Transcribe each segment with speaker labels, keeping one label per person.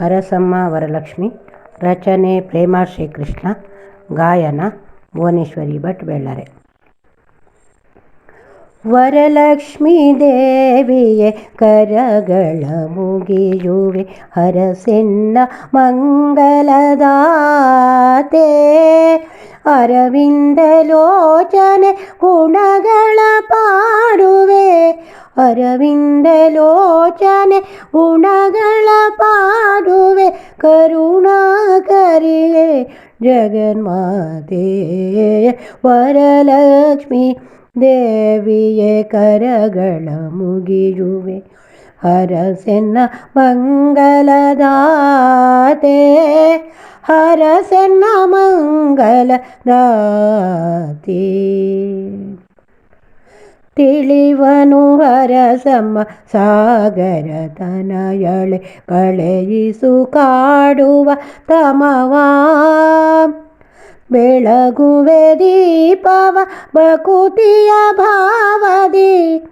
Speaker 1: ಹರಸಮ್ಮ ವರಲಕ್ಷ್ಮಿ, ರಚನೆ ಪ್ರೇಮಾ ಶ್ರೀಕೃಷ್ಣ ಗಾಯನ ಭುವನೇಶ್ವರಿ ಭಟ್ ಬೆಳ್ಳರೆ. ವರಲಕ್ಷ್ಮಿ ದೇವಿಯೇ, ಕರಗಳ ಮುಗಿಯುವೆ, ಹರಸೆನ್ನ ಮಂಗಲದಾತೆ. ಅರವಿಂದಲೋಚನೆ ಗುಣಗಳ ಪಾಡುವೆ അരവിന്ദലോചന ഗുണകള പാടുവെ കരുണാകരിയേ ജഗന്മാതേ. വരലക്ഷ്മി ദേവിയെ കരകള മുകിഴുവേ ഹരസെന്ന മംഗലദാതേ. ഹരസെന്ന മംഗലദാതേ. ತಿಳಿವನು ಹರಸಮ್ಮ ಸಾಗರ ತನಯಳೆ ಕಳೆಯಿಸು ಕಾಡುವ ತಮವ. ಬೆಳಗುವೆ ದೀಪವ ಬಕುತಿಯ ಭಾವದಿ.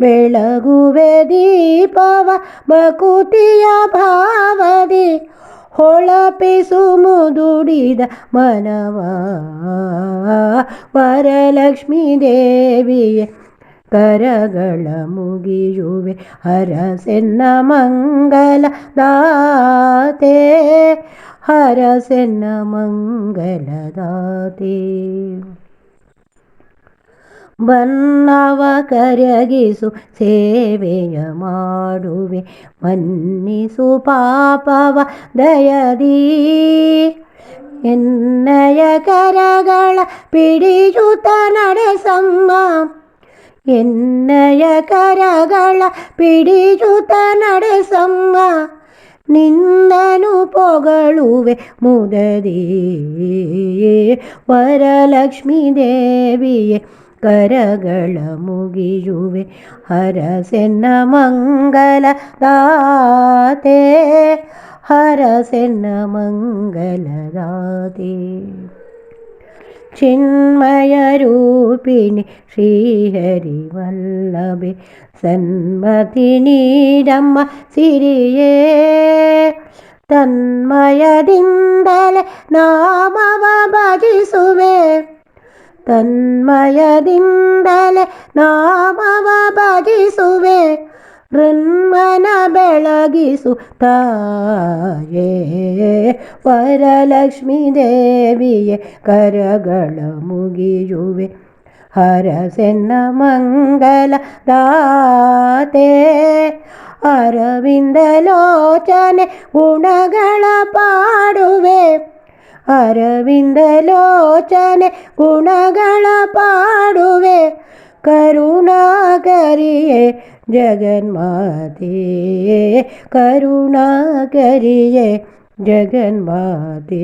Speaker 1: ಬೆಳಗುವೆ ದೀಪವ ಬಕುತಿಯ ಭಾವದಿ. ಹೊಳಪಿಸು ಮುದುಡಿದ ಮನವ. ವರಲಕ್ಷ್ಮೀ ದೇವಿಯೇ ಕರಗಳ ಮುಗಿಯುವೆ ಹರಸೆನ್ನ ಮಂಗಲ ದಾತೆ ಹರಸೆನ್ನ ಮಂಗಲದಾತೆ ಬನ್ನವ ಕರಗಿಸು ಸೇವೆಯ ಮಾಡುವೆ ಮನ್ನಿಸು ಪಾಪವ ದಯದಿ ಎನ್ನಯ ಕರಗಳ ಪಿಡಿಯುತ ನಡೆಸಮ್ಮ ಎನ್ನಯ ಕರಗಳ ಪಿಡಿಯುತ ನಡೆಸಮ್ಮ ನಿನ್ನನು ಪೊಗಳುವೆ ಮುದದಿ ವರಲಕ್ಷ್ಮೀ ದೇವಿಯೇ ಕರಗಳ ಮುಗಿಯುವೆ ಹರಸೆನ್ನ ಮಂಗಲ ದಾತೆ ಹರಸೆನ್ನ ಮಂಗಲದಾತೆ ಚಿನ್ಮಯ ചിന്മയരൂപിണി ശ്രീഹരിവല്ലഭി സന്മതിനീരമ്മ സിരിയേ. തന്മയതിന്തല നാമവ ഭജിസുവേ തന്മയതിന്തലെ നാമവ ഭജിസുവേ ನಾಮವ ಭಜಿಸುವೆ ಋನ್ಮನ ಬೆಳಗಿಸು ತಾಯೇ ವರಲಕ್ಷ್ಮೀ ದೇವಿಯೇ ಕರಗಳ ಮುಗಿಯುವೆ ಹರಸೆನ್ನ ಮಂಗಲ ದಾತೆ ಅರವಿಂದಲೋಚನೆ ಗುಣಗಳ ಪಾಡುವೆ ಅರವಿಂದಲೋಚನೆ ಗುಣಗಳ ಪಾಡುವೆ करुणा करिए जगन माते करुणा करिए जगन माते